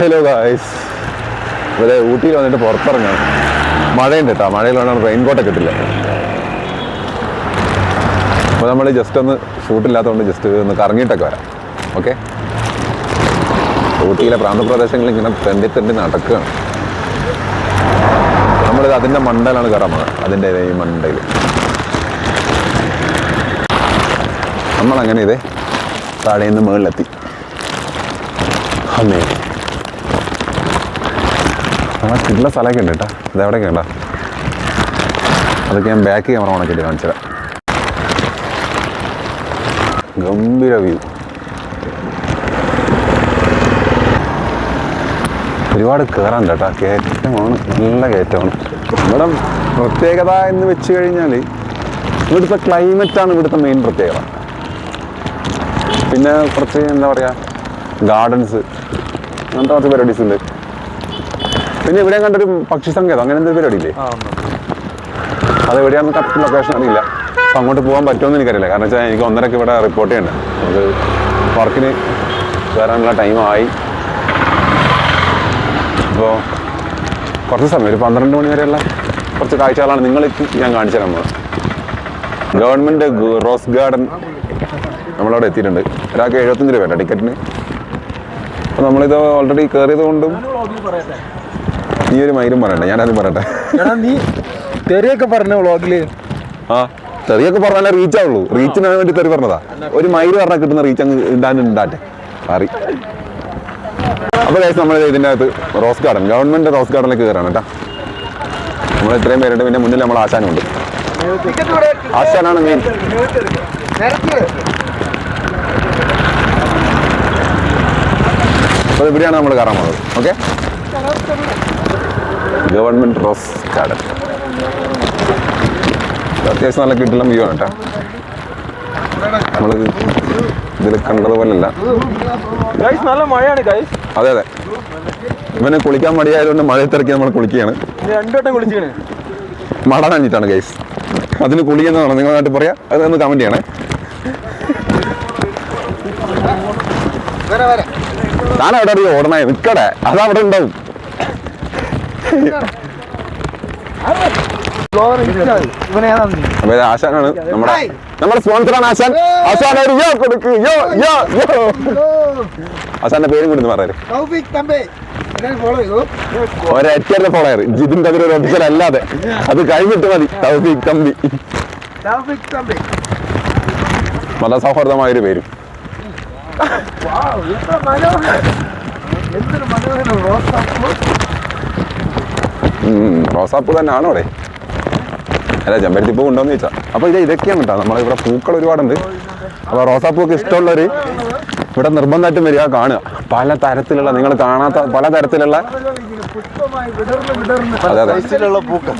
Hello guys ഇവിടെ ഊട്ടിയിൽ വന്നിട്ട് പുറത്തിറങ്ങാം. മഴയുണ്ട് കേട്ടോ മഴയിൽ വേണം റെയിൻകോട്ടൊക്കെ കിട്ടില്ല അപ്പോൾ നമ്മൾ ജസ്റ്റ് ഒന്ന് ഷൂട്ടില്ലാത്തതുകൊണ്ട് ജസ്റ്റ് ഒന്ന് കറങ്ങിയിട്ടൊക്കെ വരാം. ഓക്കെ ഊട്ടിയിലെ പ്രാന്തപ്രദേശങ്ങളിൽ ഇങ്ങനെ തെണ്ടി തെണ്ടി നടക്കുകയാണ്. നമ്മൾ അതിന്റെ മണ്ടയിലാണ് കയറാൻ പോകുന്നത്. അതിന്റെ ഈ മണ്ടയിൽ നമ്മളങ്ങനെ ഇതേ നിന്ന് മുകളിലെത്തി. അമ്മേ. കിട്ടുന്ന സ്ഥലമൊക്കെ ഉണ്ട് കേട്ടോ. ഇത് എവിടെയൊക്കെ ഉണ്ടോ അതൊക്കെ ഞാൻ ബാക്ക് ക്യാമറ ഓണക്കിട്ട് കാണിച്ചു ഗംഭീര വ്യൂ ഒരുപാട് കയറാൻ കേട്ടോ. കയറ്റമാണ് നല്ല കയറ്റമാണ്. ഇവിടെ പ്രത്യേകത എന്ന് വെച്ച് കഴിഞ്ഞാൽ ഇവിടുത്തെ ക്ലൈമറ്റാണ് ഇവിടുത്തെ മെയിൻ പ്രത്യേകത. പിന്നെ കുറച്ച് എന്താ പറയുക ഗാർഡൻസ് അങ്ങനത്തെ കുറച്ച് പരിപാടീസ് ഉണ്ട്. പിന്നെ ഇവിടെ കണ്ടൊരു പക്ഷി സങ്കേതം. അങ്ങനെ എന്തൊരു പരിപാടി ഇല്ലേ അത് എവിടെയാണ് കറക്റ്റ് ലൊക്കേഷൻ അറിയില്ല. അപ്പം അങ്ങോട്ട് പോകാൻ പറ്റുമെന്ന് എനിക്കറിയില്ല. കാരണം വെച്ചാൽ എനിക്ക് ഒന്നരക്ക് ഇവിടെ റിപ്പോർട്ട് ചെയ്യണ്ട. നമുക്ക് വർക്കിന് കയറാനുള്ള ടൈമായി അപ്പോൾ കുറച്ച് സമയം ഒരു പന്ത്രണ്ട് മണി വരെയുള്ള കുറച്ച് കാഴ്ചകളാണ് നിങ്ങൾക്ക് ഞാൻ കാണിച്ചു തരാൻ പോകുന്നത് ഗവൺമെന്റ് റോസ് ഗാർഡൻ നമ്മളവിടെ എത്തിയിട്ടുണ്ട്. ഒരാൾക്ക് എഴുപത്തഞ്ച് രൂപ ടിക്കറ്റിന്. അപ്പോൾ നമ്മളിത് ഓൾറെഡി കയറിയത് കൊണ്ടും ഈ ഒരു മൈലും പറയണ്ട ഞാനത് പറയട്ടെ. എടാ നീ തെറിയൊക്കെ പറഞ്ഞ വ്ളോഗിൽ. ആ തെറിയൊക്കെ പറഞ്ഞാലേ റീച്ച് ആവുള്ളൂ. റീച്ചിന് വേണ്ടി തെറി പറഞ്ഞതാ. ഒരു മൈര് പറഞ്ഞാൽ കിട്ടുന്ന റീച്ച് അങ്ങ് ഇടാനുണ്ടാട്ടെ മാറി അപ്പോൾ കേസ് നമ്മൾ ഇതിന്റെ അകത്ത് റോസ് ഗാർഡൻ ഗവൺമെന്റ് റോസ് ഗാർഡനിലേക്ക് കയറാണ് കേട്ടോ. നമ്മൾ ഇത്രയും പേരുണ്ട് പിന്നെ മുന്നിൽ നമ്മൾ ആശാനുണ്ട്. ആശാനാണ് മെയിൻ അപ്പോൾ ഇവിടെയാണ് നമ്മൾ കയറാൻ പോകുന്നത് ഓക്കെ ഗവൺമെന്റ് റോസ് ഗാർഡൻ അത്യാവശ്യം നല്ല കിട്ടുന്ന വ്യൂ ആണ് കേട്ടോ. നമ്മൾ ഇതിൽ കണ്ടതുപോലല്ല നല്ല മഴയാണ് അതെ അതെ. ഇവന് കുളിക്കാൻ മടിയായതുകൊണ്ട് മഴയത്തിറക്കി നമ്മൾ കുളിക്കുകയാണ്. രണ്ടുവട്ടം കുളിച്ചാണ് മട നനഞ്ഞിട്ടാണ് ഗൈസ് അതിന് കുളിയെന്നാണ് നിങ്ങളായിട്ട് പറയാ? അത് ഒന്ന് കമന്റ് ചെയ്യണേ. താനവിടെ അറിയോ ഓടണേ നിൽക്കടെ അതവിടെ അവിടെ ഉണ്ടാവും. ആശാനാണ് നമ്മുടെ നമ്മുടെ സ്പോൺസറാണ് ആശാൻ. ആശാൻ ഒരു യോ കൊടുക്ക്. യോ യോ യോ. ആശാന്റെ പേരും കൂടി പറയാറ് ഒരറ്റയുടെ ഫോളോയർ ജിതിന്റെ ഒരു ഒഫീസർ അല്ലാതെ. അത് കഴിഞ്ഞിട്ട് മതി. തൗഫീഖ് തമ്പി. മതസൗഹാർദ്ദമായ ഒരു പേരും. എന്തൊരു മനോഹരം റോസാപ്പൂ തന്നെയാണ് റോസാപ്പൂ തന്നെ ആണോ അവിടെ. അല്ല ചെമ്പരത്തിപ്പൂ ഉണ്ടോന്ന് ചോദിച്ചാ. അപ്പൊ ഇത് ഇതൊക്കെയാണ് കേട്ടോ. നമ്മളെ ഇവിടെ പൂക്കൾ ഒരുപാടുണ്ട്. അപ്പൊ റോസാപ്പൂ ഒക്കെ ഇഷ്ടമുള്ളവര് ഇവിടെ നിർബന്ധമായിട്ടും വരിക കാണുക. പല തരത്തിലുള്ള നിങ്ങൾ കാണാത്ത പല തരത്തിലുള്ള പുഷ്പമായി വിടർന്ന് വിടർന്ന് അതെ. അതെ സൈസിലുള്ള പൂക്കൾ.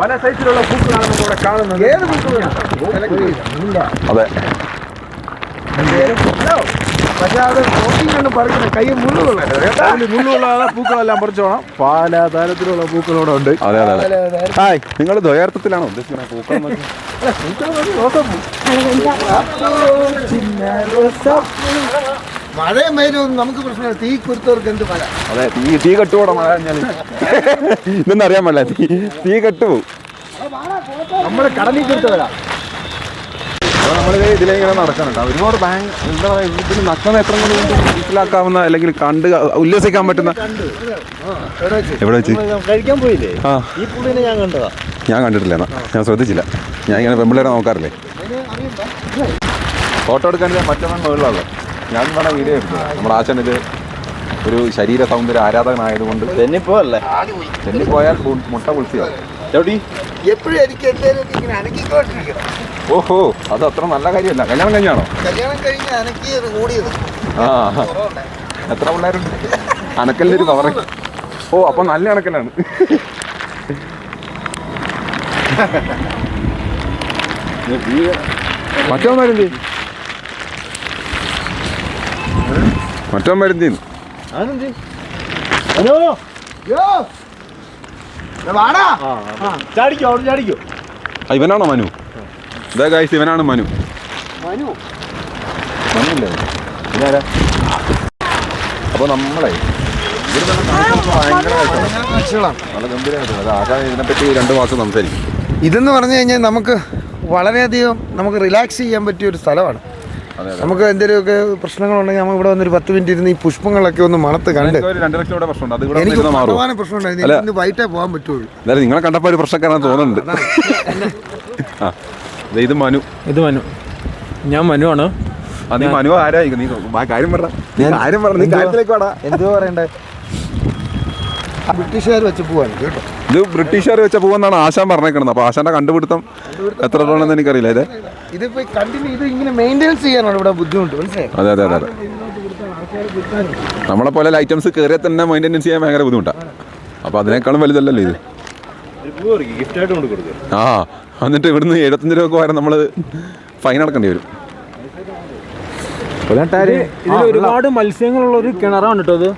പല സൈസിലുള്ള പൂക്കളാണ് നമ്മളിവിടെ കാണുന്നത്. ഏത് അതെ. പക്ഷെ അത് കൈ പൂക്കളെല്ലാം പറിച്ചോണം. പല തരത്തിലുള്ള പൂക്കളോടെ ഉണ്ട്. അതെ അതെ അതെ. ഹായ് നിങ്ങൾ ദ്വയാർത്ഥത്തിലാണോ ഉദ്ദേശിക്കുന്നത്? പൂക്കൾ എന്നൊക്കെ? മഴയും വെയിലും നമുക്ക് പ്രശ്നമില്ല. തീ കുരുത്തവർക്ക് എന്ത് മഴ അതെ തീ തീ കെട്ടുപോടാ മഴ കഴിഞ്ഞാൽ ഇതൊന്നും അറിയാൻ പാടില്ല. തീ തീ കെട്ടുപോകും നമ്മുടെ കടലിൽ കൊടുത്തവരാ വരാം. അപ്പോൾ നമ്മൾ ഇതിലേ നടക്കുന്നുണ്ട് ഒരുപാട് ബാങ്ക് എന്താ പറയുക ഇതിന് നഷ്ടം കൊണ്ട് മനസ്സിലാക്കാവുന്ന അല്ലെങ്കിൽ കണ്ട് ഉല്ലസിക്കാൻ പറ്റുന്ന എവിടെ വെച്ച്? കഴിക്കാൻ പോയില്ലേ? ആ. ഈ പുള്ളിനെ ഞാൻ കണ്ടതാ. ഞാൻ കണ്ടിട്ടില്ല എന്നാ. ഞാൻ ശ്രദ്ധിച്ചില്ല. ഞാൻ ഇങ്ങനെ പെമ്പിള്ളേരെ നോക്കാറില്ലേ? ഫോട്ടോ എടുക്കാൻ മറ്റൊന്നും മുകളിലുള്ളത്. ഞാൻ പറഞ്ഞ വീഡിയോ എടുത്തത്. നമ്മുടെ ആശൻ ഇത് ഒരു ശരീര സൗന്ദര്യ ആരാധകനായതുകൊണ്ട് തെന്നിപ്പോയല്ലേ തെന്നിപ്പോയാൽ മുട്ട കുളിച്ചു എവിടെ എപ്പോഴും എനിക്ക് എന്തെങ്കിലും ഓഹോ അത് അത്ര നല്ല കാര്യമല്ല. കല്യാണം കഴിഞ്ഞാണോ? കല്യാണം കഴിഞ്ഞ് അനക്കിയത് കൂടിയത്. ആ. എത്ര പിള്ളേരുണ്ട്? അണക്കലിന്റെ ഒരു പവർ ഓ അപ്പൊ നല്ല അണക്കലാണ് മറ്റോ മരുന്തി മറ്റോ മരുന്തി ആനന്ദി ഹലോ യോ? വാടാ. ചാടിക്കോ അവിടെ ചാടിക്കോ. ഇവനാണോ മനു? ഇതാ ഗായ്സ് ഇവനാണ് മനു. മനു? മനുല്ലേ ഇതാരാ അപ്പോൾ നമ്മളെ നല്ല ഗംഭീരമായിട്ടുണ്ട് അത് ആശാൻ ഇതിനെപ്പറ്റി രണ്ട് മാസം സംസാരിക്കും. ഇതെന്ന് പറഞ്ഞു കഴിഞ്ഞാൽ നമുക്ക് വളരെയധികം നമുക്ക് റിലാക്സ് ചെയ്യാൻ പറ്റിയ ഒരു സ്ഥലമാണ്. നമുക്ക് എന്തെങ്കിലുമൊക്കെ പ്രശ്നങ്ങളുണ്ടെങ്കിൽ നമ്മൾ ഇവിടെ വന്നൊരു പത്ത് മിനിറ്റ് ഇരുന്ന് ഈ പുഷ്പങ്ങളൊക്കെ ഒന്ന് മണത്ത് കണ്ട് എനിക്ക് പ്രധാന പ്രശ്നമുണ്ടായിരുന്നു. വൈറ്റേ ഇന്ന് വൈകിട്ടേ പോകാൻ പറ്റുള്ളൂ. നിങ്ങളെ കണ്ടപ്പോൾ ഒരു പ്രശ്നക്കാരാണെന്ന് തോന്നുന്നുണ്ട്. ഇത് മനു. ഇത് മനു. ഞാൻ മനു ആണ് നീ മനു ആരായിരിക്കും? നീ ആ കാര്യം പറ. നീ കാര്യം പറ നീ കാര്യത്തിലേക്ക് വാടാ. എന്തോ പറയണ്ടേ? ബ്രിട്ടീഷുകാർ വെച്ച് പോവാണ് കേട്ടോ. ഇത് ബ്രിട്ടീഷുകാർ വെച്ച പോവെന്നാണ് ആശാൻ പറഞ്ഞേക്കുന്നത് അപ്പൊ ആശാന്റെ കണ്ടുപിടുത്തം എത്ര രൂപയാണെന്ന് എനിക്കറിയില്ല. ഇത് ഇതിപ്പോ കണ്ടിന്യൂ ഇത് ഇങ്ങനെ മെയിന്റെയിൻസ് ചെയ്യാനാണ് ഇവിടെ ബുദ്ധിമുട്ട് മനസ്സിലായി? അതെ അതെ അതെ അതെ. നമ്മളെ പോലെ ഐറ്റംസ് കയറിയാൽ തന്നെ മെയിന്റെനൻസ് ചെയ്യാൻ ഭയങ്കര ബുദ്ധിമുട്ടാണ് അപ്പൊ അതിനേക്കാളും വലുതല്ലല്ലോ ഇത്. ആ എന്നിട്ട് ഇവിടുന്ന് എഴുപത്തഞ്ച് രൂപ വരെ നമ്മൾ ഫൈൻ അടക്കേണ്ടി വരും. ഒരുപാട് മത്സ്യങ്ങളുള്ള ഒരു കിണറാണ് കേട്ടോ ഇത്.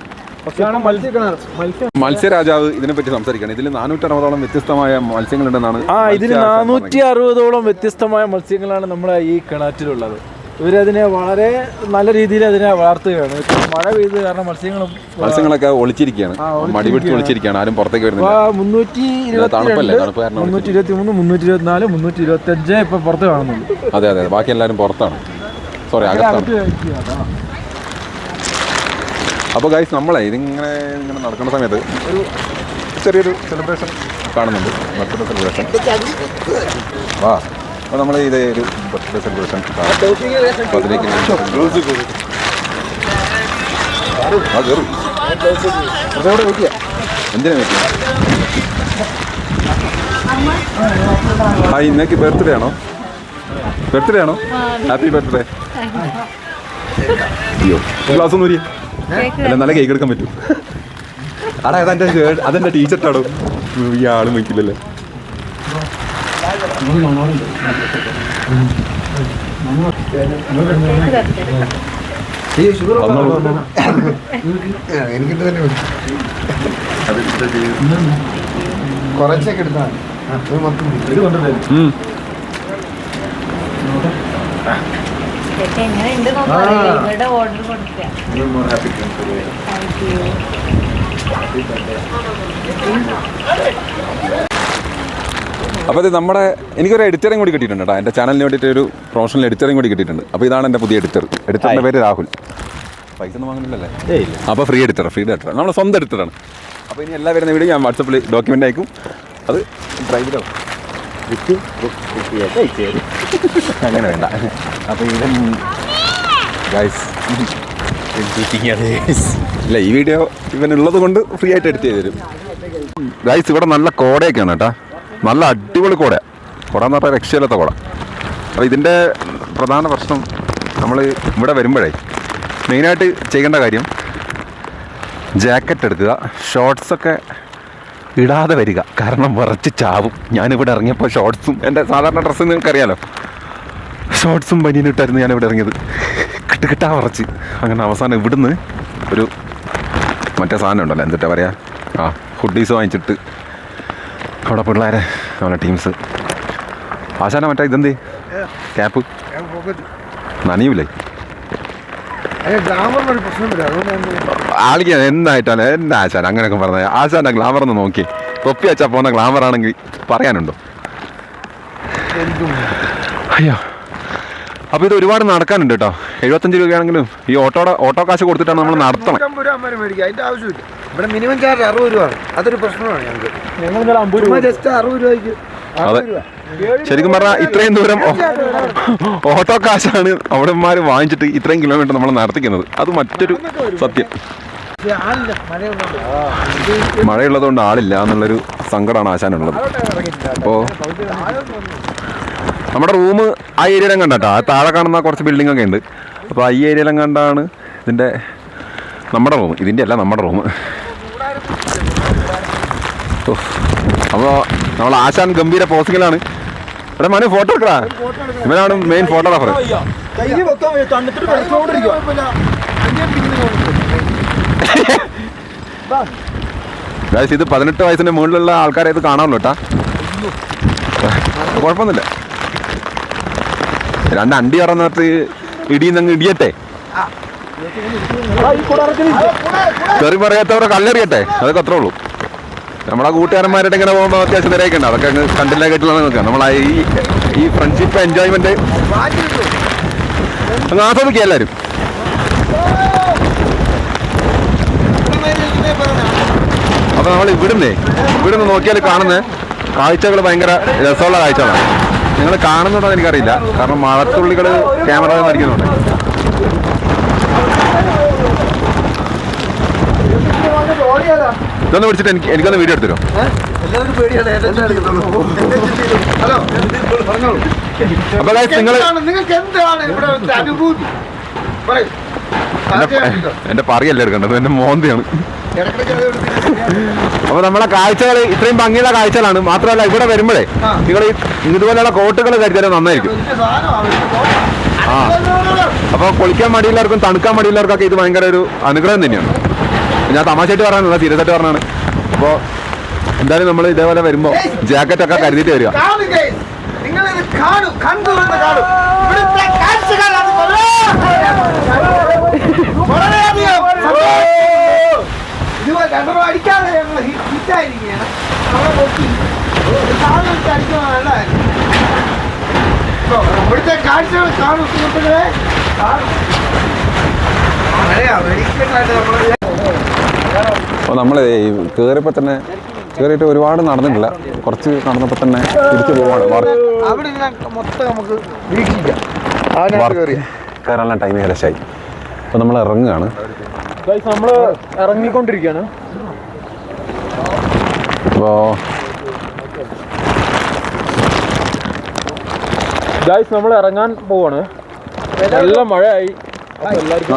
പക്ഷേ മത്സ്യ കിണർ മത്സ്യം. മത്സ്യരാജാവ് ഇതിനെപ്പറ്റി സംസാരിക്കുകയാണ്. ഇതിൽ നാനൂറ്ററുപതോളം വ്യത്യസ്തമായ മത്സ്യങ്ങളുണ്ടെന്നാണ് ആ ഇതിൽ നാനൂറ്റി അറുപതോളം വ്യത്യസ്തമായ മത്സ്യങ്ങളാണ് നമ്മുടെ ഈ കിണറ്റിലുള്ളത്. ഇവരതിനെ വളരെ നല്ല രീതിയിൽ അതിനെ വളർത്തുകയാണ്. മഴ പെയ്ത് കാരണം മത്സ്യങ്ങളും. മത്സ്യങ്ങളൊക്കെ ഒളിച്ചിരിക്കുകയാണ്. മടിപിടിച്ച് ഒളിച്ചിരിക്കുകയാണ്. ആരും പുറത്തേക്ക് വരുന്നത് വരുന്നില്ല മുന്നൂറ്റി മുന്നൂറ്റി ഇരുപത്തി മൂന്ന് മുന്നൂറ്റി ഇരുപത്തി നാല് മുന്നൂറ്റി ഇരുപത്തി അഞ്ച് ഇപ്പൊ പുറത്ത് കാണുന്നുണ്ട്. അതെ അതെ ബാക്കി എല്ലാവരും പുറത്താണ്. സോറി അകത്താണ്. അതാണ്. അപ്പോൾ ഗൈസ് നമ്മളെ ഇതിങ്ങനെ ഇങ്ങനെ നടക്കുന്ന സമയത്ത് ഒരു ചെറിയൊരു സെലിബ്രേഷൻ കാണുന്നുണ്ട്. ബർത്ത്ഡേ സെലിബ്രേഷൻ വാ. അപ്പോൾ നമ്മൾ ഇത് ഒരു ബർത്ത്ഡേ സെലിബ്രേഷൻ അതിലേക്ക് ആ കയറും എന്തിനാ വെക്കുക ആ ഇന്നേക്ക് ബർത്ത്ഡേ ആണോ? ബർത്ത്ഡേ ആണോ? ഹാപ്പി ബർത്ത്ഡേ അയ്യോ ഗ്ലാസ് ഒന്നും അല്ല നല്ല കേക്ക് എടുക്കാൻ പറ്റും. ആടാ അതെന്റെ ടീച്ചർ അതെന്റെ ടീച്ചർട്ടാടോ ഈ ആൾ വയ്ക്കില്ലല്ലേ. എനിക്കിട്ട് തന്നെ. കുറച്ചൊക്കെ എടുത്താണ് മൊത്തം എങ്ങനെയുണ്ട് ഓർഡർ കൊടുക്കുക അപ്പോൾ ഇത് നമ്മുടെ എനിക്കൊരു എഡിറ്ററും കൂടി കിട്ടിയിട്ടുണ്ട് കേട്ടോ എന്റെ ചാനലിന് വേണ്ടിയിട്ട് ഒരു പ്രൊഫഷണൽ എഡിറ്ററും കൂടി കിട്ടിയിട്ടുണ്ട്. അപ്പോൾ ഇതാണ് എന്റെ പുതിയ എഡിറ്റർ എഡിറ്ററിന്റെ പേര് രാഹുൽ. പൈസ ഒന്നും വാങ്ങുന്നില്ലല്ലേ? അപ്പോൾ ഫ്രീ എഡിറ്റർ ഫ്രീ എഡിറ്റർ നമ്മുടെ സ്വന്തം എഡിറ്ററാണ് അപ്പോൾ ഇനി എല്ലാ വരുന്ന വീഡിയോ ഞാൻ വാട്സപ്പിൽ ഡോക്യുമെന്റ് അയക്കും. അത് ഡ്രൈവിലോ അങ്ങനെ വേണ്ട. അപ്പോൾ ഇവൻ ഗൈസ് ഇല്ല ഈ വീഡിയോ ഇവനുള്ളത് കൊണ്ട് ഫ്രീ ആയിട്ട് എഡിറ്റ് ചെയ്ത് തരും. ഗൈസ് ഇവിടെ നല്ല കോടയൊക്കെയാണ് കേട്ടോ നല്ല അടിപൊളി കോട. കുട എന്ന് പറഞ്ഞാൽ രക്ഷയില്ലാത്ത കുട. അപ്പോൾ ഇതിന്റെ പ്രധാന പ്രശ്നം നമ്മൾ ഇവിടെ വരുമ്പോഴേ മെയിനായിട്ട് ചെയ്യേണ്ട കാര്യം ജാക്കറ്റ് എടുക്കുക ഷോർട്സൊക്കെ ഇടാതെ വരിക. കാരണം വിറച്ച് ചാവും. ഞാനിവിടെ ഇറങ്ങിയപ്പോൾ ഷോർട്സും എന്റെ സാധാരണ ഡ്രസ്സ് നിങ്ങൾക്കറിയാലോ. ഷോർട്സും ബനിയനിട്ടായിരുന്നു ഞാനിവിടെ ഇറങ്ങിയത്. കിട്ടുകിട്ടാ വിറച്ച്. അങ്ങനെ അവസാനം ഇവിടുന്ന് ഒരു മറ്റേ സാധനം ഉണ്ടല്ലോ എന്തിട്ടാ പറയാ? ആ ഹുഡീസ് വാങ്ങിച്ചിട്ട് അവിടെ പിള്ളേരെ നമ്മുടെ ടീംസ് ആശാന മറ്റേ ഇതെന്ത്? ക്യാപ്പ് നനയൂലേ? ആളിക്ക് എന്തായിട്ടാണ് എന്താ ആശാൻ? അങ്ങനെയൊക്കെ പറഞ്ഞത് ആശാന്റെ ഗ്ലാമർ ഒന്ന് നോക്കി. തൊപ്പി അച്ഛാ പോകുന്ന ഗ്ലാമർ ആണെങ്കിൽ പറയാനുണ്ടോ? അയ്യോ. അപ്പോൾ ഇത് ഒരുപാട് നടക്കാനുണ്ട് കേട്ടോ. എഴുപത്തഞ്ച് രൂപയാണെങ്കിലും ഈ ഓട്ടോടെ ഓട്ടോ കാശ് കൊടുത്തിട്ടാണ് നമ്മൾ നടത്തണം. രൂപ ഇവിടെ മിനിമം ചാർജ് അറുപത് രൂപയാണ്. അതൊരു പ്രശ്നമാണ് ഞങ്ങൾക്ക്. രൂപ ജസ്റ്റ് അറുപത് രൂപയ്ക്ക്. ശരിക്കും പറഞ്ഞാൽ ഇത്രയും ദൂരം ഓട്ടോ കാശാണ് അവിടെമാർ വാങ്ങിച്ചിട്ട് ഇത്രയും കിലോമീറ്റർ നമ്മൾ നടത്തിക്കുന്നത്. അത് മറ്റൊരു സത്യം. മഴയുള്ളതുകൊണ്ട് ആളില്ല എന്നുള്ളൊരു സങ്കടമാണ് ആശാനുള്ളത്. അപ്പോൾ നമ്മുടെ റൂം ആ ഏരിയയിലും കണ്ടാട്ടോ ആ താഴെ കാണുന്ന കുറച്ച് ബിൽഡിംഗ് ഒക്കെ ഉണ്ട്. അപ്പോൾ ഈ ഏരിയയിലും കണ്ടാണ് ഇതിന്റെ നമ്മുടെ റൂം ഇതിന്റെ അല്ല നമ്മുടെ റൂം. അപ്പോൾ നമ്മൾ ആശാൻ ഗംഭീര പോസിങ്ങിലാണ് ഇവിടെ മനു ഫോട്ടോ എടുക്കടാ. ഇവനാണ് മെയിൻ ഫോട്ടോഗ്രാഫർ ഇത് പതിനെട്ട് വയസ്സിന് മുകളിലുള്ള ആൾക്കാരെ ഇത് കാണാമല്ലോ കേട്ടാ. കുഴപ്പമൊന്നുമില്ല. രണ്ട് അണ്ടി പറഞ്ഞിട്ട് ഇടിയിൽ നിന്ന് ഇടിയട്ടെ. തെറി പറയാത്തവരെ കല്ലെറിയട്ടെ? അതൊക്കെ അത്രേ ഉള്ളൂ. നമ്മളെ കൂട്ടുകാരന്മാരുടെ ഇങ്ങനെ പോകുമ്പോൾ അത്യാവശ്യം തിരയൊക്കെ ഉണ്ട് അതൊക്കെ അങ്ങ് കണ്ടില്ല കേട്ടില്ല നിൽക്കുക നമ്മളെ ഈ ഈ ഫ്രണ്ട്ഷിപ്പ് എൻജോയ്മെന്റ് അങ്ങ് ആസ്വദിക്കുക എല്ലാവരും അപ്പൊ നമ്മൾ ഇവിടുന്ന് ഇവിടുന്ന് നോക്കിയാൽ കാണുന്ന കാഴ്ചകൾ ഭയങ്കര രസമുള്ള കാഴ്ചകളാണ്. നിങ്ങൾ കാണുന്നുണ്ടോ എനിക്കറിയില്ല കാരണം മഴത്തുള്ളികൾ ക്യാമറ നടിക്കുന്നുണ്ട് ഇതൊന്ന് വിളിച്ചിട്ട് എനിക്ക് എനിക്കൊന്ന് വീഡിയോ എടുത്തരോ അപ്പൊ നിങ്ങൾ എന്റെ- പറയല്ല എടുക്കേണ്ടത്? എന്റെ മോന്തിയാണ്. അപ്പൊ നമ്മളെ കാഴ്ചകൾ ഇത്രയും ഭംഗിയുള്ള കാഴ്ചകളാണ്. മാത്രമല്ല ഇവിടെ വരുമ്പോഴേ നിങ്ങൾ ഇതുപോലെയുള്ള കോട്ടുകൾ കരുതലും നന്നായിരിക്കും. ആ. അപ്പൊ കുളിക്കാൻ മടിയുള്ളവർക്കും തണുക്കാൻ മടിയുള്ളവർക്കൊക്കെ ഇത് ഭയങ്കര ഒരു അനുഗ്രഹം തന്നെയാണ്. ഞാൻ തമാശയായിട്ട് പറയാനുള്ള സീരിയസ് ആയിട്ട് പറഞ്ഞാണ് അപ്പോൾ എന്തായാലും നമ്മൾ ഇതേപോലെ വരുമ്പോൾ ജാക്കറ്റ് ഒക്കെ കരുതിയിട്ട് വരിക. അടിക്കാതെ ഞങ്ങൾ ഹിറ്റായിരിക്കുകയാണ് നമ്മളെ ഒരു സാധനം അടിക്കുന്നത് നല്ലതായിരുന്നു ഇവിടുത്തെ കാഴ്ചകൾ കാണും സുഹൃത്തുക്കളെ. അപ്പോൾ നമ്മൾ കയറിയപ്പോൾ തന്നെ കയറിയിട്ട് ഒരുപാട് നടന്നിട്ടില്ല. കുറച്ച് നടന്നപ്പോൾ തന്നെ തിരിച്ചു പോവാണ്. അവിടെ ഇങ്ങനെ മൊത്തം നമുക്ക് വീക്ഷിക്കാം. അതിനകത്ത് കയറി കയറാനുള്ള ടൈം ഏകദേശമായി അപ്പോൾ നമ്മൾ ഇറങ്ങുകയാണ്. നമ്മൾ നമ്മൾ ഇറങ്ങിക്കൊണ്ടിരിക്കുകയാണ്. അപ്പോൾ ഗൈസ് നമ്മൾ ഇറങ്ങാൻ പോവാണ്. നല്ല മഴയായി.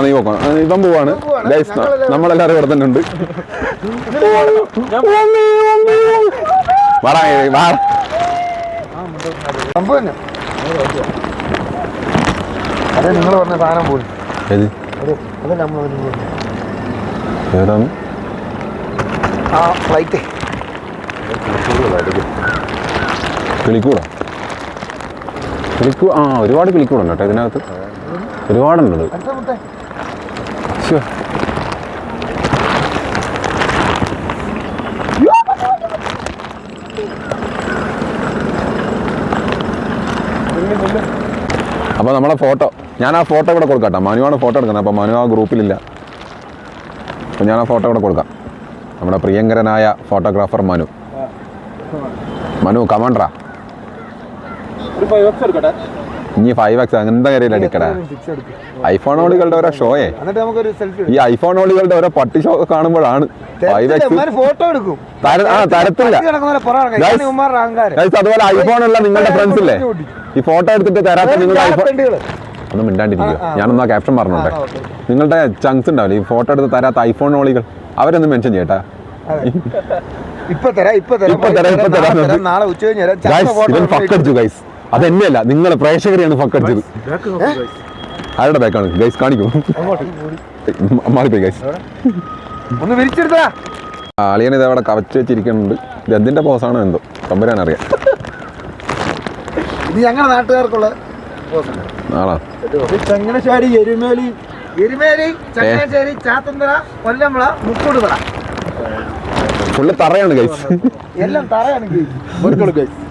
നീ പോക്കാം ഇവൻ പോവാണ്. ഗൈസ് നമ്മളെല്ലാരും ഇവിടെ തന്നെ ഉണ്ട്. അതെ നിങ്ങൾ പറഞ്ഞ സാധനം പോലും. ഏതാണ്? ആ ഫ്ലൈറ്റ് കിളിക്കൂട. കിളിക്കൂ ആ ഒരുപാട് കിളിക്കൂടുണ്ട് കേട്ടോ ഇതിനകത്ത്. ഒരുപാടുണ്ട് അപ്പൊ. അപ്പോൾ നമ്മളെ ഫോട്ടോ ഞാൻ ആ ഫോട്ടോ ഇവിടെ കൊടുക്കാം മനുവാണ് ഫോട്ടോ എടുക്കുന്നത് അപ്പോൾ മനു ആ ഗ്രൂപ്പിലില്ല. അപ്പോൾ ഞാൻ ആ ഫോട്ടോ ഇവിടെ കൊടുക്കാം. നമ്മുടെ പ്രിയങ്കരനായ ഫോട്ടോഗ്രാഫർ മനു. മനു കമാൻഡറാ ഒരു ഫൈവ് എക്സ് എടുക്കട്ടെ ഇനി ഫൈവ് എക്സ് അങ്ങനത്തെ കാര്യമില്ല അടിക്കട സിക്സ് എടുക്കും? ഐഫോൺ ഓളികളുടെ ഓരോ ഷോയെ ഈ ഐഫോൺ ഓളികളുടെ ഓരോ പട്ടി ഷോ കാണുമ്പോഴാണ് ഫൈവ് എക്സ് ഫോട്ടോ എടുക്കും. ആ തരത്തില്ല. അതുപോലെ ഐഫോൺ ഉള്ള നിങ്ങളുടെ ഫ്രണ്ട്സ് ഇല്ലേ? ഈ ഫോട്ടോ എടുത്തിട്ട് തരാത്ത നിങ്ങളുടെ ഐഫോൺ ഒന്നും മിണ്ടാണ്ടിരിക്കുക. ഞാനൊന്ന് ആ ക്യാപ്ഷൻ പറഞ്ഞോട്ടെ. നിങ്ങളുടെ ചങ്സ് ഉണ്ടാവില്ലേ? ഈ ഫോട്ടോ എടുത്ത് തരാത്ത ഐഫോൺ ഓളികൾ. അവരൊന്നും മെൻഷൻ ചെയ്യട്ടെ. ഇപ്പൊ തരാം ഇപ്പൊ തരാം. ഇപ്പൊ തരാം, ഇപ്പൊ തരാം. നാളെ ഉച്ച കഴിഞ്ഞ് അതെന്നെയല്ല നിങ്ങളെ പ്രേക്ഷകരെയാണ് ഫക്കടിച്ചത് ആരുടെ ബാക്കാണ് ഗൈസ് കാണിക്കും. മാറിപ്പോയി ഗൈസ് ഒന്ന് വിരിച്ചെടുത്തരാ അളിയൻ ഇത് അവിടെ കവച്ച് വെച്ചിരിക്കുന്നുണ്ട്. ഇത് എന്തിന്റെ പോസാണോ എന്തോ? കമ്പരാൻ അറിയാം. ഇത് ഞങ്ങളുടെ നാട്ടുകാർക്കുള്ള ആണോ? ചങ്ങനശ്ശേരി എരുമേലി. എരുമേലി ചങ്ങനാശ്ശേരി ചാത്തന്തറ കൊല്ലമ്പള മുക്കോടുപട ഫുള്ള് തറയാണ് ഗൈസ് എല്ലാം തറയാണ് ഗൈസ്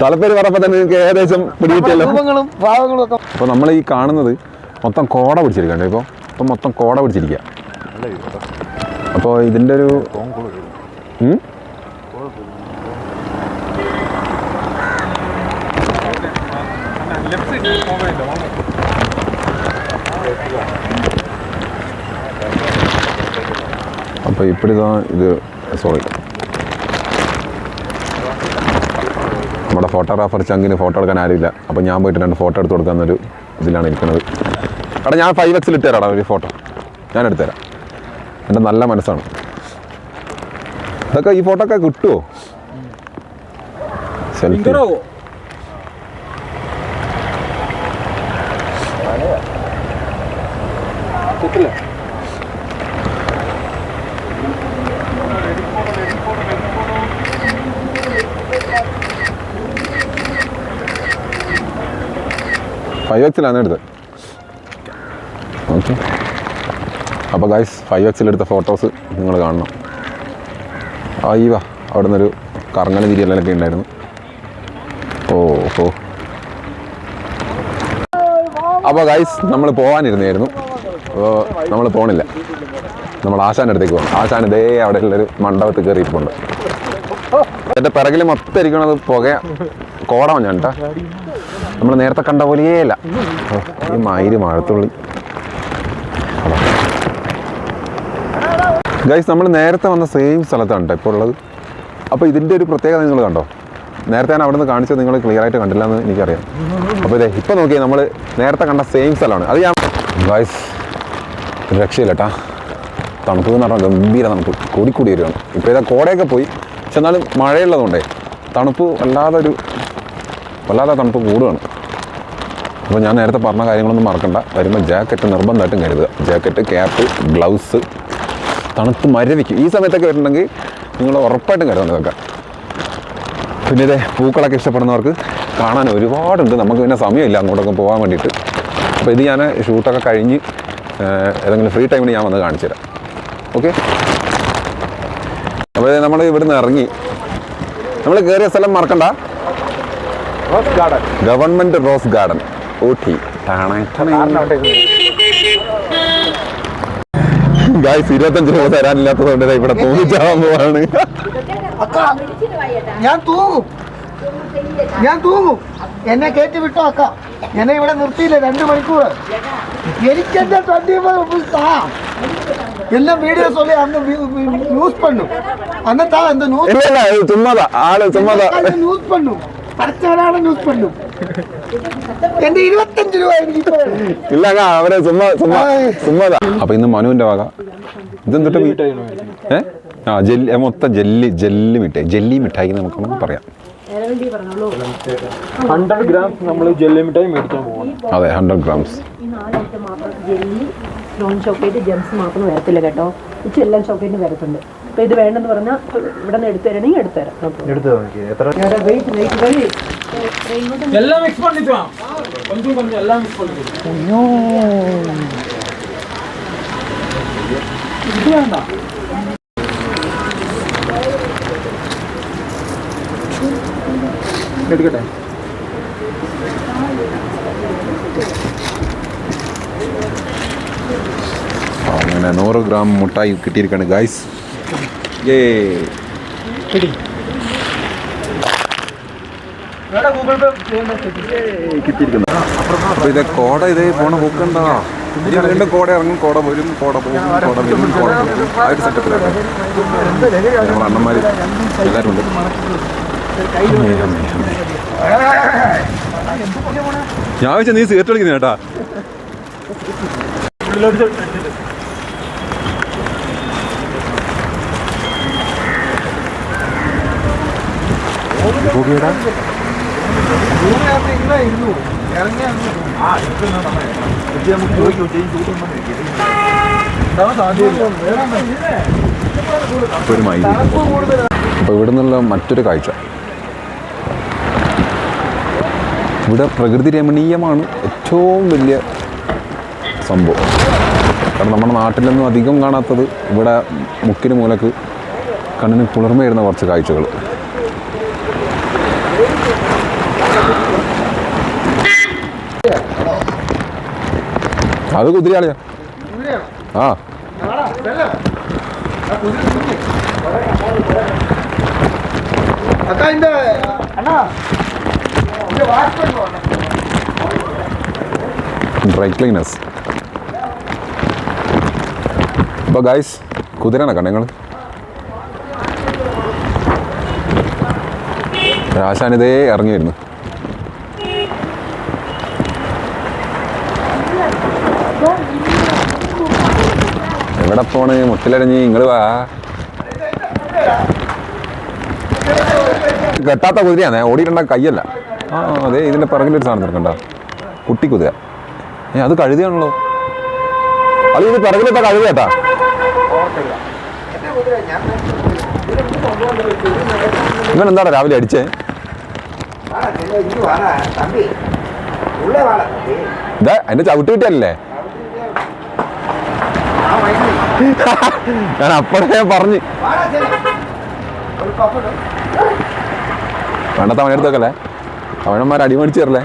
തലപ്പേര് പറഞ്ഞപ്പോ തന്നെ നിങ്ങൾക്ക് ഏകദേശം പിടികിട്ടിയല്ലോ. രൂപങ്ങളും ഭാവങ്ങളും ഒക്കെ. അപ്പോൾ നമ്മൾ ഈ കാണുന്നത് മൊത്തം കോട പിടിച്ചിരിക്കണ്ടേ ഇപ്പോൾ ഇപ്പം മൊത്തം കോട പിടിച്ചിരിക്കുക. അപ്പോൾ ഇതിന്റെ ഒരു അപ്പൊ അപ്പോൾ ഇപ്പോഴിതാ ഇത് സോറി നമ്മുടെ ഫോട്ടോഗ്രാഫർ ചങ്കിന് ഫോട്ടോ എടുക്കാൻ ആരുമില്ല. അപ്പോൾ ഞാൻ പോയിട്ട് രണ്ട് ഫോട്ടോ എടുത്ത് കൊടുക്കാമെന്നൊരു ഇതിലാണ് ഇരിക്കുന്നത്. എടാ ഞാൻ ഫൈവ് എക്സിൽ ഇട്ട് തരാടാ ഒരു ഫോട്ടോ ഞാൻ എടുത്തുതരാം. എന്റെ നല്ല മനസ്സാണ്. ഇതൊക്കെ ഈ ഫോട്ടോ ഒക്കെ കിട്ടുമോ സെൽഫി ഫൈവ് എക്സിലാണ് എടുത്തത്. ഓക്കെ അപ്പോൾ ഗൈസ് ഫൈവ് എക്സിലെടുത്ത ഫോട്ടോസ് നിങ്ങൾ കാണണം. അയ്യവ അവിടെ നിന്നൊരു കറങ്ങൽ തിരിയലൊക്കെ ഉണ്ടായിരുന്നു. ഓ ഓ. അപ്പോൾ ഗൈസ് നമ്മൾ പോകാനിരുന്നായിരുന്നു അപ്പോൾ നമ്മൾ പോകണില്ല നമ്മൾ ആശാന്റെ അടുത്തേക്ക് പോകണം ആശാൻ ഇതേ അവിടെ ഉള്ളൊരു മണ്ഡപത്തിൽ കയറിയിട്ടുണ്ട് എന്റെ പിറകിൽ മൊത്തം ഇരിക്കണത് പുക ഞാൻ കേട്ടോ നമ്മൾ നേരത്തെ കണ്ട പോലെയേ അല്ല. ഈ മയിൽ മഴത്തുള്ളി ഗൈസ് നമ്മൾ നേരത്തെ വന്ന സെയിം സ്ഥലത്താണ് ഇപ്പോൾ ഉള്ളത്. അപ്പോൾ ഇതിന്റെ ഒരു പ്രത്യേകത നിങ്ങൾ കണ്ടോ? നേരത്തെ ഞാൻ അവിടെ നിന്ന് കാണിച്ചത് നിങ്ങൾ ക്ലിയർ ആയിട്ട് കണ്ടില്ല എന്ന് എനിക്കറിയാം. അപ്പോൾ ഇതേ ഇപ്പോൾ നോക്കിയാൽ നമ്മൾ നേരത്തെ കണ്ട സെയിം സ്ഥലമാണ്. അത് ഞാൻ ഗൈസ് രക്ഷയില്ല കേട്ടാ തണുപ്പ് എന്ന് പറഞ്ഞാൽ ഗംഭീര തണുപ്പ്. കൂടിക്കൂടി വരികയാണ്. ഇപ്പോൾ ഇതാ കോടയൊക്കെ പോയി. പക്ഷെ എന്നാലും മഴയുള്ളതുകൊണ്ടേ തണുപ്പ് വല്ലാതെ ഒരു വല്ലാതെ തണുപ്പ് കൂടുകയാണ്. അപ്പോൾ ഞാൻ നേരത്തെ പറഞ്ഞ കാര്യങ്ങളൊന്നും മറക്കണ്ട. വരുമ്പോൾ ജാക്കറ്റ് നിർബന്ധമായിട്ടും കരുതുക. ജാക്കറ്റ് ക്യാപ്പ് ഗ്ലൗസ് തണുത്ത് മരവിക്കും. ഈ സമയത്തൊക്കെ വരുന്നുണ്ടെങ്കിൽ നിങ്ങൾ ഉറപ്പായിട്ടും കരുതണം ഇതൊക്കെ. പിന്നെ ഇതേ പൂക്കളൊക്കെ ഇഷ്ടപ്പെടുന്നവർക്ക് കാണാൻ ഒരുപാടുണ്ട്. നമുക്ക് പിന്നെ സമയമില്ല അങ്ങോട്ടൊക്കെ പോകാൻ വേണ്ടിയിട്ട്. അപ്പോൾ ഇത് ഞാൻ ഷൂട്ടൊക്കെ കഴിഞ്ഞ് ഏതെങ്കിലും ഫ്രീ ടൈമിൽ ഞാൻ വന്ന് കാണിച്ചു തരാം. ഓക്കെ അപ്പോൾ നമ്മൾ ഇവിടുന്ന് ഇറങ്ങി. നമ്മൾ കയറിയ സ്ഥലം മറക്കണ്ട. Rose garden government rose garden Ooty guys ഇരുപത്തഞ്ച് രൂപ തരാനില്ലാത്തതുകൊണ്ട് ദേ ഇവിടെ തൂങ്ങിച്ചാവാൻ പോവാണ് ഞാൻ തൂങ്ങും ഞാൻ തൂങ്ങും എന്നെ കയറ്റി വിട്ടോ അക്ക എന്നെ ഇവിടെ നിർത്തിയില്ല രണ്ട് മണിക്കൂർ എനിക്ക് എന്റെ ട്വന്റി എല്ലാം വീഡിയോ சொல்லி അന്ന് ന്യൂസ് പണ്ണു അന്ന് താ എന്ത് ന്യൂസ് ഇല്ല ഇല്ല ഇത് ചുമ്മാതാ ആള് ചുമ്മാതാ ന്യൂസ് പണ്ണു പഠിച്ചവനാണ് ന്യൂസ് പണ്ണു എന്റെ ഇരുപത്തഞ്ച് രൂപ എനിക്ക്. ഇല്ല അവരെ ചുമ്മാ ചുമ്മാതാ. അപ്പൊ ഇന്ന് മനുവിന്റെ വക. ഇതെന്തിട്ട് ഏ? ആ ജെല്ലി മൊത്തം ജെല്ലി ജെല്ലി മിഠായി. ജെല്ലി മിഠായി എന്ന് നമുക്ക് പറയാം. ഹൺഡ്രഡ് ഗ്രാംസ് നമ്മൾ ജെല്ലി മിഠായി മേടിക്കാൻ പോകണം അതെ hundred grams jelly non chocolate Gems മാത്രം വരത്തില്ല കേട്ടോ. ഉച്ച എല്ലാം ചോക്ലേറ്റ് വരത്തുണ്ട്. അപ്പൊ ഇത് വേണ്ടെന്ന് പറഞ്ഞാൽ ഇവിടെ നിന്ന് എടുത്തു തരണമെങ്കിൽ എടുത്തു തരാം വെയിറ്റ് വെയിറ്റ് വെയിറ്റ് എല്ലാം മിക്സ് പണിച്ചാ കൊഞ്ചും കൊഞ്ചും എല്ലാം മിക്സ് പണിച്ചു ഇത് വേണ്ട. എടുക്കട്ടെ? അങ്ങനെ നൂറ് ഗ്രാം മുട്ടായി കിട്ടിയിരിക്കാണ് ഗൈസ് അപ്പൊ ഇത് കോട ഇതേ പോണ ഇനി വീണ്ടും കോട ഇറങ്ങും കോട വരും കോട പോകും കോട വരും കോട പോകും. ആ ഒരു സെറ്റപ്പിലാണ് നമ്മുടെ എല്ലാവരും ഉണ്ട്. ഞാൻ വെച്ചാൽ നീ സീറ്റ് കളിക്കുന്ന കേട്ടാ. മൈലി. അപ്പോൾ ഇവിടെ നിന്നുള്ള മറ്റൊരു കാഴ്ച. ഇവിടെ പ്രകൃതി രമണീയമാണ് ഏറ്റവും വലിയ സംഭവം. കാരണം നമ്മുടെ നാട്ടിലൊന്നും അധികം കാണാത്തത് ഇവിടെ മുക്കിന് മൂലക്ക് കണ്ണിന് കുളിർമയിരുന്ന കുറച്ച് കാഴ്ചകൾ. അത് കുതിരയാളിയാ ആ. അക്കാ ഇന്റെ അണ്ണാ ഡ്രൈ ക്ലീനേഴ്സ് അപ്പോൾ ഗായ്സ് കുതിരയാണ് കണ്ടങ്ങൾ രാശാനിതേ ഇറങ്ങി വരുന്നു എവിടെ പോണ്? മുട്ടിലടഞ്ഞ് നിങ്ങൾ വാ. കെട്ടാത്ത കുതിരയാണ് ഓടിയിട്ടുണ്ട കയ്യല്ല. ആ അതെ ഇതിന്റെ പിറകിലൊരു സാധനം നിൽക്കണ്ട കുട്ടി കുതിര. ഏ അത് കഴുതിയാണല്ലോ. അത് ഇത് പിറകിലിപ്പ കഴുതേട്ടാ ഇവൻ എന്താണ് രാവിലെ അടിച്ചേ? എന്റെ എന്നെ ചവിട്ടി വിട്ടല്ലേ ഞാൻ അപ്പഴേ പറഞ്ഞു. വേണ്ട തവണ എടുത്തേക്കല്ലേ തവണന്മാർ അടിമടിച്ചു തരല്ലേ?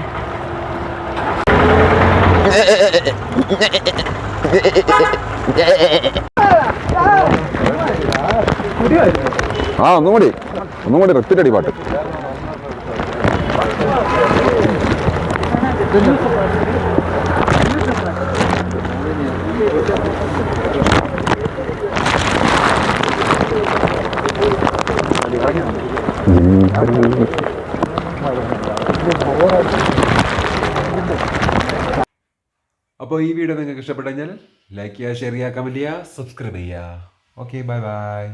ആ ഒന്നും കൂടി. ഒന്നും കൂടി അടി പാട്ട്. അപ്പോൾ ഈ വീഡിയോ നിങ്ങൾക്ക് ഇഷ്ടപ്പെട്ടെങ്കിൽ ലൈക്ക് ചെയ്യുക ഷെയർ ചെയ്യുക കമന്റ് ചെയ്യുക സബ്സ്ക്രൈബ് ചെയ്യുക. Okay bye bye